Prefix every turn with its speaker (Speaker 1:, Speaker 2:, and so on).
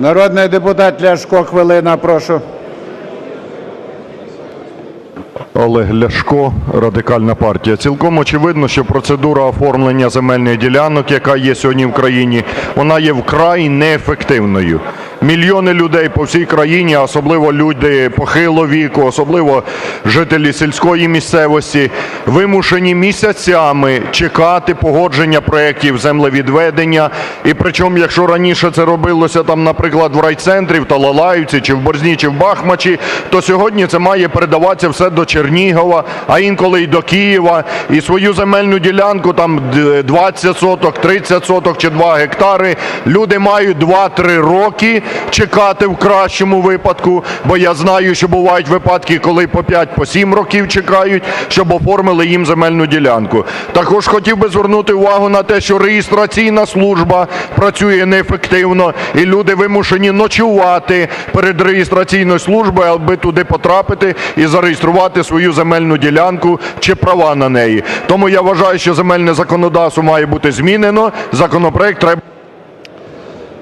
Speaker 1: Народний депутат Ляшко, хвилина, прошу.
Speaker 2: Олег Ляшко, Радикальна партія. Цілком очевидно, що процедура оформлення земельних ділянок, яка є сьогодні в країні, вона є вкрай неефективною. Мільйони людей по всій країні, особливо люди похилого віку, особливо жителі сільської місцевості, вимушені місяцями чекати погодження проєктів землевідведення. І причому, якщо раніше це робилося там, наприклад, в райцентрі, в Талалаївці, чи в Борзні, чи в Бахмачі, то сьогодні це має передаватися все до Чернігова, а інколи й до Києва. І свою земельну ділянку, там д- 20 соток, 30 соток чи 2 гектари, люди мають 2-3 роки чекати в кращому випадку, бо я знаю, що бувають випадки, коли по 5-7 років чекають, щоб оформили їм земельну ділянку. Також хотів би звернути увагу на те, що реєстраційна служба працює неефективно, і люди вимушені ночувати перед реєстраційною службою, аби туди потрапити і зареєструвати свою земельну ділянку чи права на неї. Тому я вважаю, що земельне законодавство має бути змінено. Законопроект треба.